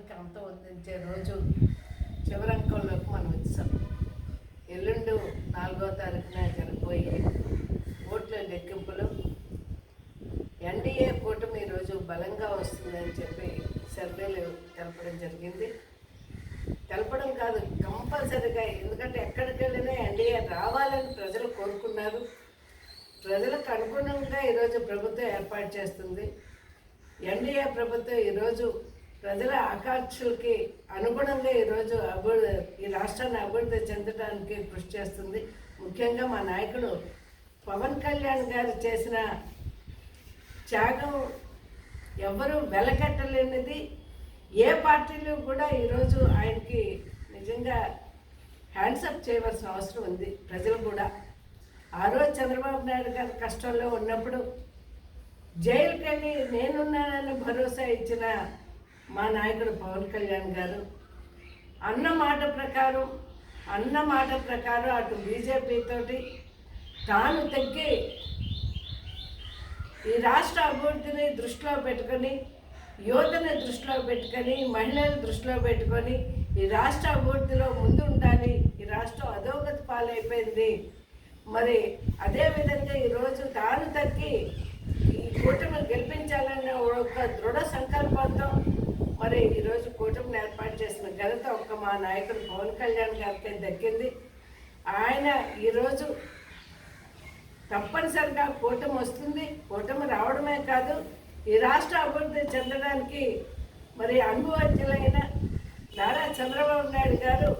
అంత వందించే రోజు చివరంకంలోకి మనం వచ్చాం. ఎల్లుండు నాలుగో తారీఖున జరిగిపోయే ఓట్ల లెక్కింపులు ఎన్డీఏ కూటమి ఈరోజు బలంగా వస్తుందని చెప్పి సర్వేలు తెలపడం జరిగింది. తెలపడం కాదు కంపల్సరిగా ఎందుకంటే ఎక్కడికి వెళ్ళినా ఎన్డీఏ రావాలని ప్రజలు కోరుకున్నారు. ప్రజలకు అనుగుణంగా ఈరోజు ప్రభుత్వం ఏర్పాటు చేస్తుంది. ఎన్డీఏ ప్రభుత్వం ఈరోజు ప్రజల ఆకాంక్షలకి అనుగుణంగా ఈరోజు అభివృద్ధి ఈ రాష్ట్రాన్ని అభివృద్ధి చెందడానికి కృషి చేస్తుంది. ముఖ్యంగా మా నాయకుడు పవన్ కళ్యాణ్ గారు చేసిన త్యాగం ఎవ్వరూ వెలకట్టలేనిది. ఏ పార్టీలు కూడా ఈరోజు ఆయనకి నిజంగా హ్యాండ్సప్ చేయవలసిన అవసరం ఉంది ప్రజలు కూడా. ఆ రోజు చంద్రబాబు నాయుడు గారు కష్టంలో ఉన్నప్పుడు జైలుకెళ్ళి నేనున్నానని భరోసా ఇచ్చిన మా నాయకుడు పవన్ కళ్యాణ్ గారు. అన్న మాట ప్రకారం అన్న మాట ప్రకారం అటు బీజేపీతోటి తాను తగ్గి ఈ రాష్ట్ర అభివృద్ధిని దృష్టిలో పెట్టుకొని యువతని దృష్టిలో పెట్టుకొని మహిళలను దృష్టిలో పెట్టుకొని ఈ రాష్ట్ర అభివృద్ధిలో ముందు ఉండాలి ఈ రాష్ట్రం అధోగతి పాలైపోయింది. మరి అదేవిధంగా ఈరోజు తాను తగ్గి ఈ కూటమి గెలిపించాలనే ఒక దృఢ సంకల్పంతో మరి ఈరోజు కూటమిని ఏర్పాటు చేసిన ఘనత ఒక్క మా నాయకుడు పవన్ కళ్యాణ్ గారికి దక్కింది. ఆయన ఈరోజు తప్పనిసరిగా కూటమి వస్తుంది. కూటమి రావడమే కాదు ఈ రాష్ట్ర అభివృద్ధి చెందడానికి మరి అనుభవజ్ఞులైన నారా చంద్రబాబు నాయుడు గారు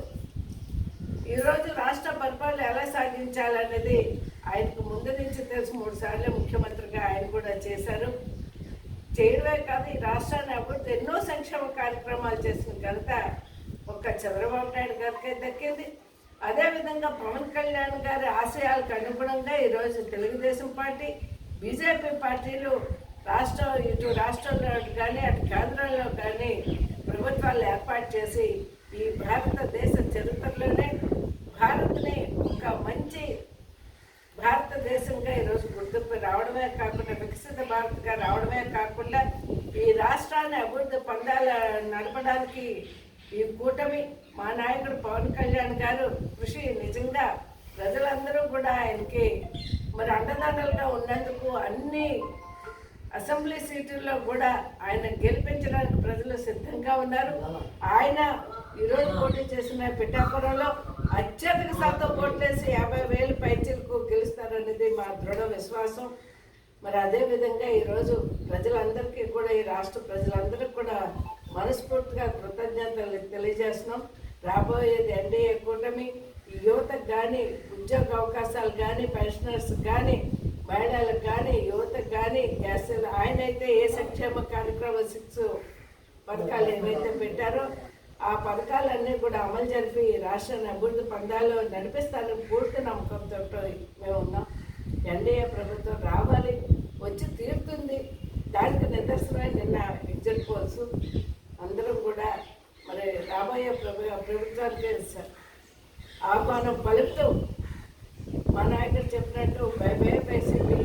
ఈరోజు రాష్ట్ర పరిపాలన ఎలా సాగించాలనేది ఆయనకు ముందు నుంచి తెలుసు. మూడు సార్లు ముఖ్యమంత్రిగా ఆయన కూడా చేశారు. చేయడమే కాదు ఈ రాష్ట్రాన్ని అభివృద్ధి ఎన్నో సంక్షేమ కార్యక్రమాలు చేసిన ఘనత ఒక్క చంద్రబాబు నాయుడు గారికి దక్కింది. అదేవిధంగా పవన్ కళ్యాణ్ గారి ఆశయాలకు అనుగుణంగా ఈరోజు తెలుగుదేశం పార్టీ బీజేపీ పార్టీలు రాష్ట్రం ఇటు రాష్ట్రంలో కానీ అటు కేంద్రంలో కానీ ప్రభుత్వాలు ఏర్పాటు చేసి ఈ భారతదేశ చరిత్రలోనే భారత్ని ఒక మంచి భారతదేశంగా ఈరోజు గుర్తింపు రావడమే కాకుండా వికసిత భారత్గా రావడమే కాకుండా ఈ రాష్ట్రాన్ని అభివృద్ధి పొందాల నడపడానికి ఈ కూటమి మా నాయకుడు పవన్ కళ్యాణ్ గారు కృషి నిజంగా ప్రజలందరూ కూడా ఆయనకి మరి అండదండలుగా ఉన్నందుకు అన్ని అసెంబ్లీ సీట్లలో కూడా ఆయన గెలిపించడానికి ప్రజలు సిద్ధంగా ఉన్నారు. ఆయన ఈరోజు పోటీ చేసిన పిఠాపురంలో అత్యధిక శాతం ఓట్లేసి యాభై వేలు పైచీలకు అనేది మా దృఢ విశ్వాసం. మరి అదే విధంగా ఈరోజు ప్రజలందరికీ కూడా ఈ రాష్ట్ర ప్రజలందరికీ కూడా మనస్ఫూర్తిగా కృతజ్ఞతలు తెలియజేస్తున్నాం. రాబోయేది ఎన్డీఏ కూటమి ఈ యువతకు కానీ ఉద్యోగ అవకాశాలు కానీ పెన్షనర్స్ కానీ మహిళలకు కానీ యువతకు కానీ గ్యాస్ ఆయన అయితే ఏ సంక్షేమ కార్యక్రమ సిక్స్ పథకాలు ఏవైతే పెట్టారో ఆ పథకాలన్నీ కూడా అమలు జరిపి రాష్ట్రాన్ని అభివృద్ధి పందాల్లో నడిపిస్తానని పూర్తి నమ్మకంతో మేము ఉన్నాం. ఎన్డీఏ ప్రభుత్వం రావాలి వచ్చి తీరుతుంది. దానికి నిదర్శనమే నిన్న ఎగ్జిట్ పోల్స్. అందరం కూడా మరి రాబోయే ప్రభు ప్రభుత్వానికి ఆహ్వానం పలుకుతూ మా నాయకుడు చెప్పినట్టు bye bye YCP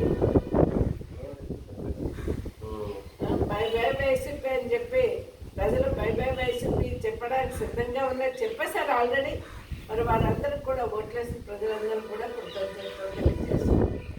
bye bye YCP అని చెప్పి ప్రజలు బై బై వైసీపీ చెప్పడానికి సిద్ధంగా ఉన్నారు చెప్పేశారు ఆల్రెడీ. మరి వారందరికి కూడా ఓట్లేసిన ప్రజలందరూ కూడా కృతజ్ఞతలు తెలియజేస్తున్నారు.